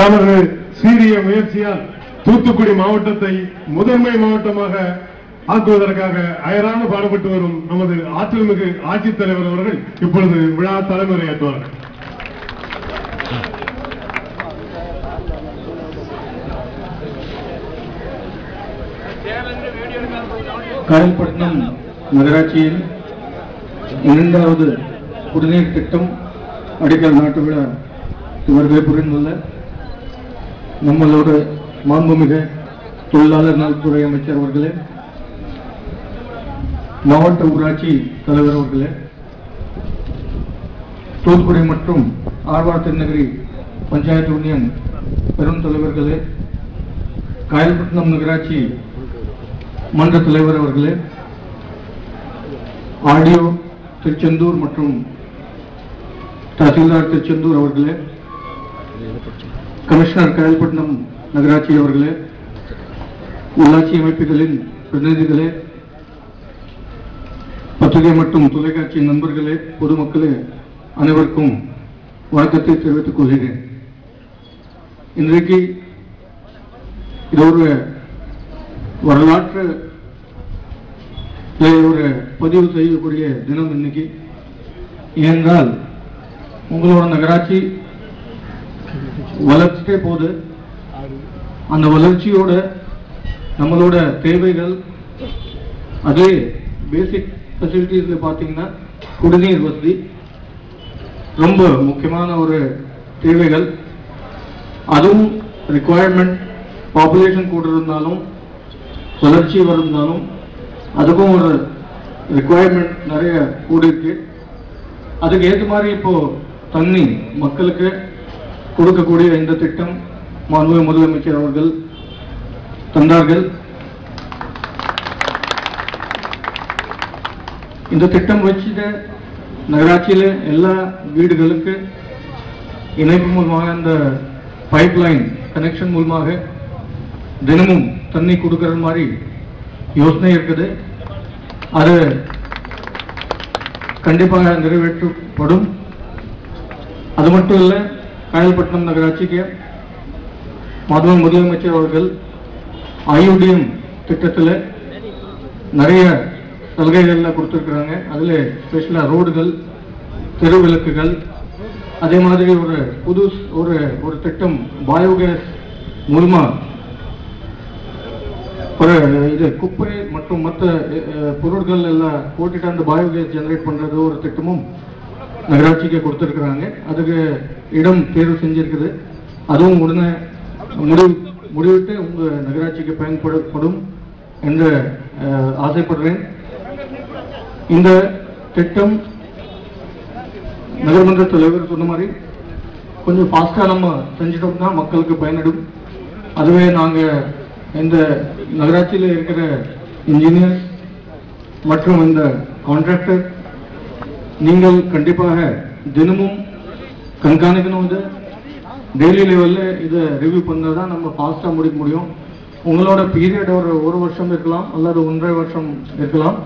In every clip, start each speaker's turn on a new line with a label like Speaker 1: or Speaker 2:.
Speaker 1: தனது சீரிய முயற்சியால் தூத்துக்குடி மாவட்டத்தை முதன்மை மாவட்டமாக ஆக்குவதற்காக அயரான பாடுபட்டு வரும் நமது ஆற்றல்மிகு ஆட்சித்தலைவர் அவர்கள் இப்பொழுது விழா தலைமுறையேற்றுவார்கள்
Speaker 2: காயல்பட்டினம் நகராட்சியில் இரண்டாவது குடிநீர் திட்டம் அடிக்கல் நாட்டு விழா இவர்களை புரிந்துள்ள நம்மளோட மாண்புமிகு தொழிலாளர் நலத்துறை அமைச்சர் அவர்களே மாவட்ட ஊராட்சி தலைவர் அவர்களே தூத்துக்குடி மற்றும் ஆழ்வார் திருநகரி பஞ்சாயத்து யூனியன் பெரும் தலைவர்களே காயல்பட்டினம் நகராட்சி மன்ற தலைவர் அவர்களே ஆடியோ திருச்செந்தூர் மற்றும் தஹசீல்தார் திருச்செந்தூர் அவர்களே கமிஷனர் காயல்பட்டினம் நகராட்சி அவர்களே உள்ளாட்சி அமைப்புகளின் பிரதிநிதிகளே பத்திரிகை மற்றும் தொலைக்காட்சி நண்பர்களே பொதுமக்களே அனைவருக்கும் வணக்கத்தை தெரிவித்துக் கொள்கிறேன். இன்றைக்கு இது ஒரு வரலாற்று ஒரு பதிவு செய்யக்கூடிய தினம் இன்னைக்கு. ஏனென்றால் உங்களோட நகராட்சி வளர்ச்சிட்டே போகுது அந்த வளர்ச்சியோட நம்மளோட தேவைகள் அதே பேசிக் ஃபெசிலிட்டிஸில் பார்த்தீங்கன்னா குடிநீர் வசதி ரொம்ப முக்கியமான ஒரு தேவைகள். அதுவும் ரிக்குவயர்மெண்ட் பாப்புலேஷன் கூட இருந்தாலும் வளர்ச்சி இருந்தாலும் அதுக்கும் ஒரு ரிக்குவயர்மெண்ட் நிறைய கூடியிருக்கு அதுக்கு ஏற்ற மாதிரி இப்போது தண்ணி மக்களுக்கு கொடுக்கக்கூடிய இந்த திட்டம் மாண்புமிகு முதலமைச்சர் அவர்கள் தந்தார்கள். இந்த திட்டம் வச்சுட்டு நகராட்சியில எல்லா வீடுகளுக்கு இணைப்பு மூலமாக இந்த பைப் லைன் கனெக்ஷன் மூலமாக தினமும் தண்ணி கொடுக்கற மாதிரி யோசனை இருக்குது. அது கண்டிப்பாக நிறைவேற்றப்படும். அது மட்டும் இல்லை காயல்பட்டினம் நகராட்சிக்கு மதுரை முதலமைச்சர் அவர்கள் ஐயுடிஎம் திட்டத்தில் நிறைய சலுகைகள்லாம் கொடுத்துருக்குறாங்க. அதில் ஸ்பெஷலாக ரோடுகள் தெருவிளக்குகள் அதே மாதிரி ஒரு புது ஒரு ஒரு திட்டம் பயோகேஸ் மூலமா ஒரு இது குப்பை மற்றும் மற்ற பொருட்கள் எல்லாம் போட்டுட்டு அந்த பயோகேஸ் ஜெனரேட் பண்ணுறது ஒரு திட்டமும் நகராட்சிக்கு கொடுத்துருக்குறாங்க. அதுக்கு இடம் தேர்வு செஞ்சுருக்குது. அதுவும் உடனே முடிவு முடிவிட்டு உங்கள் நகராட்சிக்கு பயன்படப்படும் என்று ஆசைப்படுறேன். இந்த திட்டம் நகர்மன்ற தலைவர் சொன்ன மாதிரி கொஞ்சம் ஃபாஸ்ட்டாக நம்ம செஞ்சிட்டோம்னா மக்களுக்கு பயனிடும். அதுவே நாங்கள் இந்த நகராட்சியில் இருக்கிற இன்ஜினியர் மற்றும் இந்த கான்ட்ராக்டர் நீங்கள் கண்டிப்பாக தினமும் கண்காணிக்கணும் இது. டெய்லி லெவலில் இதை ரிவ்யூ பண்ணால் தான் நம்ம ஃபாஸ்ட்டாக முடிக்க முடியும். உங்களோட பீரியட் ஒரு ஒரு வருஷம் இருக்கலாம் அல்லது ஒன்றரை வருஷம் இருக்கலாம்.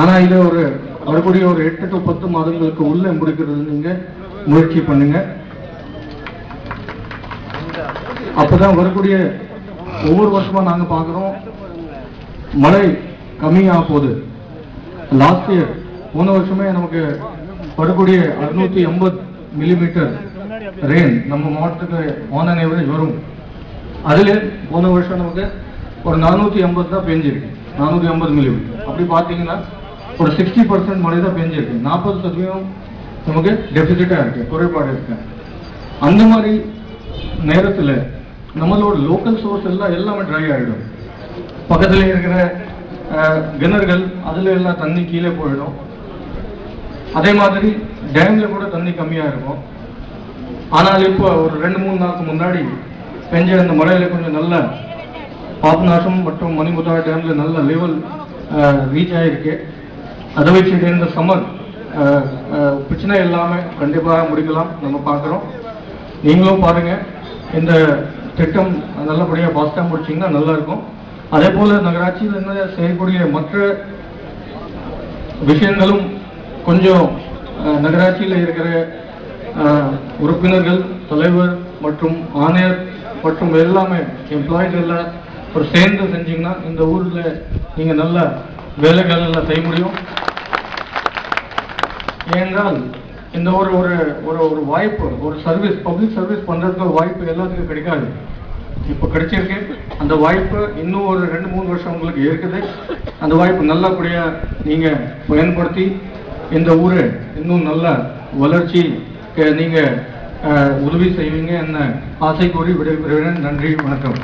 Speaker 2: ஆனால் இதை ஒரு வரக்கூடிய ஒரு எட்டு டு பத்து மாதங்களுக்கு உள்ளே முடிக்கிறது நீங்கள் முயற்சி பண்ணுங்க. அப்பதான் வரக்கூடிய ஒவ்வொரு வருஷமா நாங்கள் பார்க்குறோம். மழை கம்மியாக போகுது. லாஸ்ட் இயர் போன வருஷமே நமக்கு வரக்கூடிய அறுநூத்தி எண்பது மில்லிமீட்டர் ரெயின் நம்ம மாவட்டத்துக்கு ஆன் அண்ட் ஏவரேஜ் வரும். அதுல போன வருஷம் நமக்கு ஒரு நானூத்தி எண்பது தான் பெஞ்சிருக்கு. நானூத்தி எண்பது மில்லிமீட்டர் அப்படி பாத்தீங்கன்னா ஒரு சிக்ஸ்டி பர்சன்ட் மழை தான் பெஞ்சிருக்கு. நாற்பது சதவீதம் நமக்கு டெபிசிட்டா இருக்கு குறைபாடு இருக்கு. அந்த மாதிரி நேரத்துல நம்மளோட லோக்கல் சோர்ஸ் எல்லாம் எல்லாமே ட்ரை ஆகிடும் பக்கத்துல இருக்கிற கிணறுகள் அதுல எல்லாம் தண்ணி கீழே போயிடும். அதே மாதிரி டேம்ல கூட தண்ணி கம்மியா இருக்கும். ஆனால் இப்போ ஒரு ரெண்டு மூணு நாளுக்கு முன்னாடி பெஞ்ச அந்த மழையில கொஞ்சம் நல்ல பாபநாசம் மற்றும் மணிமுதா டேம்ல நல்ல லெவல் ரீச் ஆயிருக்கு. அதை வச்சுட்டு இந்த சம்மர் பிரச்சனை இல்லாம கண்டிப்பாக முடிக்கலாம் நம்ம பார்க்குறோம். நீங்களும் பாருங்க. இந்த திட்டம் நல்லபடியாக பாஸ்டாக முடிச்சிங்கன்னா நல்லா இருக்கும். அதே போல நகராட்சியில் என்ன செய்யக்கூடிய மற்ற விஷயங்களும் கொஞ்சம் நகராட்சியில் இருக்கிற அஹ், உறுப்பினர்கள் தலைவர் மற்றும் ஆணையர் மற்றும் எல்லாமே எம்ப்ளாயிஸ் எல்லாம் ஒரு சேர்ந்து செஞ்சீங்கன்னா இந்த ஊர்ல நீங்க நல்ல வேலைகள் எல்லாம் செய்ய முடியும். ஏனென்றால் இந்த ஒரு ஒரு ஒரு ஒரு வாய்ப்பு ஒரு சர்வீஸ் பப்ளிக் சர்வீஸ் பண்றதுக்கு வாய்ப்பு எல்லாத்துக்கும் கிடைக்காது. இப்போ கிடைச்சிருக்கு. அந்த வாய்ப்பு இன்னும் ஒரு ரெண்டு மூணு வருஷம் உங்களுக்கு இருக்குது. அந்த வாய்ப்பு நல்லபடியா நீங்க பயன்படுத்தி இந்த ஊரை இன்னும் நல்ல வளர்ச்சி நீங்கள் நீங்க உதவி செய்வீங்க என்ன ஆசை கூறி விடைபெறுகிறேன். நன்றி வணக்கம்.